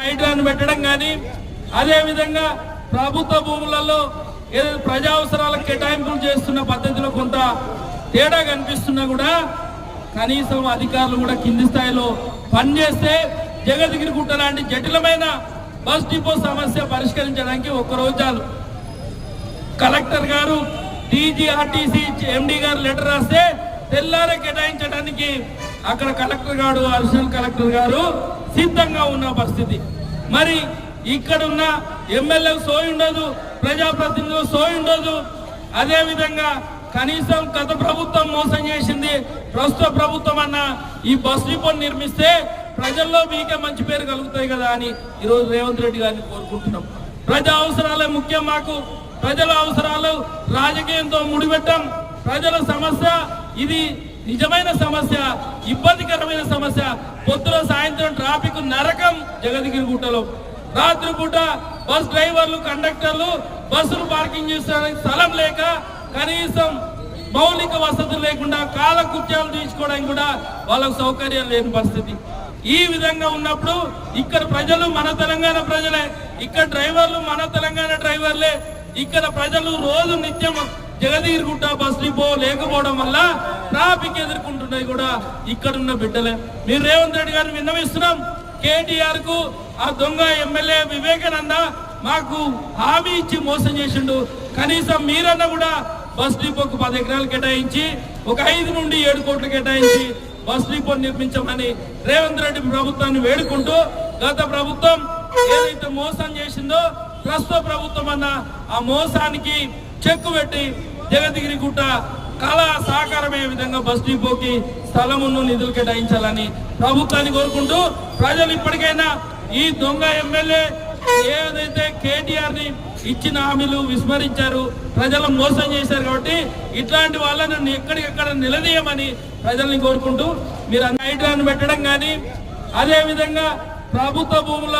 గైడ్లను పెట్టడం కానీ అదేవిధంగా ప్రభుత్వ భూములలో ఏదో ప్రజా అవసరాల కేటాయింపులు చేస్తున్న పద్ధతిలో కొంత తేడా కనిపిస్తున్నా కూడా కనీసం అధికారులు కూడా కింది స్థాయిలో పనిచేస్తే జగదగిరి గుట్ట లాంటి జటిలమైన బస్ డిపో సమస్య పరిష్కరించడానికి ఒక్క రోజు చాలు. కలెక్టర్ గారు టీజీఆర్టీసీ ఎండి గారు లెటర్ రాస్తే తెల్లారే కేటాయించడానికి అక్కడ కలెక్టర్ గారు అడిషనల్ కలెక్టర్ గారు సిద్ధంగా ఉన్న పరిస్థితి. మరి ఇక్కడ ఉన్న ఎమ్మెల్యే సోయి ఉండదు ప్రజాప్రతినిధులు సోయి ఉండదు. అదేవిధంగా కనీసం గత ప్రభుత్వం మోసం చేసింది ప్రస్తుత ప్రభుత్వం అన్న ఈ బస్ డిపో నిర్మిస్తే ప్రజల్లో మీకే మంచి పేరు కలుగుతాయి కదా అని ఈరోజు రేవంత్ రెడ్డి గారిని కోరుకుంటున్నాం. ప్రజా అవసరాలే ముఖ్యం మాకు. ప్రజల అవసరాలు రాజకీయంతో ముడిపెట్టాం. ప్రజల సమస్య ఇది నిజమైన సమస్య ఇబ్బందికరమైన సమస్య. పొద్దున సాయంత్రం ట్రాఫిక్ నరకం జగదగిరి గుట్టలో రాత్రిపూట బస్ డ్రైవర్లు కండక్టర్లు బస్సులు పార్కింగ్ చేసడానికి స్థలం లేక కనీసం మౌలిక వసతులు లేకుండా కాలకృత్యాలు తీసుకోవడానికి కూడా వాళ్ళకు సౌకర్యం లేని పరిస్థితి. ఈ విధంగా ఉన్నప్పుడు ఇక్కడ ప్రజలు మన తెలంగాణ ప్రజలే ఇక్కడ డ్రైవర్లు మన తెలంగాణ డ్రైవర్లే ఇక్కడ ప్రజలు రోజు నిత్యం జగదీరుగుట్ట బస్ డిపో లేకపోవడం వల్ల ట్రాఫిక్ ఎదుర్కొంటున్నాయి కూడా ఇక్కడ ఉన్న బిడ్డలే. మీరు రేవంత్ రెడ్డి గారిని విన్నవిస్తున్నాం. కేటీఆర్కు ఆ దొంగ ఎమ్మెల్యే వివేకానంద మాకు హామీ ఇచ్చి మోసం చేసిండు. కనీసం మీరన్నా కూడా బస్ డిపోకు పది ఎకరాలు కేటాయించి ఒక ఐదు నుండి ఏడు కోట్లు కేటాయించి బస్ డిపో నిర్మించమని రేవంత్ రెడ్డి ప్రభుత్వాన్ని వేడుకుంటూ గత ప్రభుత్వం ఏదైతే మోసం చేసిందో ప్రస్తుత ప్రభుత్వం అన్న ఆ మోసానికి చెక్కు పెట్టి జగద్గిరి గుట్ట కళా సహకారమయ్యే విధంగా బస్ డిపోకి స్థలమును నిధులు కేటాయించాలని ప్రభుత్వాన్ని కోరుకుంటూ ప్రజలు ఇప్పటికైనా ఈ దొంగ ఎమ్మెల్యే ఏదైతే కేటీఆర్ని ఇచ్చిన హామీలు విస్మరించారు ప్రజలను మోసం చేశారు కాబట్టి ఇట్లాంటి వాళ్ళని ఎక్కడికెక్కడ నిలదీయమని ప్రజల్ని కోరుకుంటూ మీరు హైడ్రాన్ పెట్టడం కానీ అదేవిధంగా ప్రభుత్వ భూముల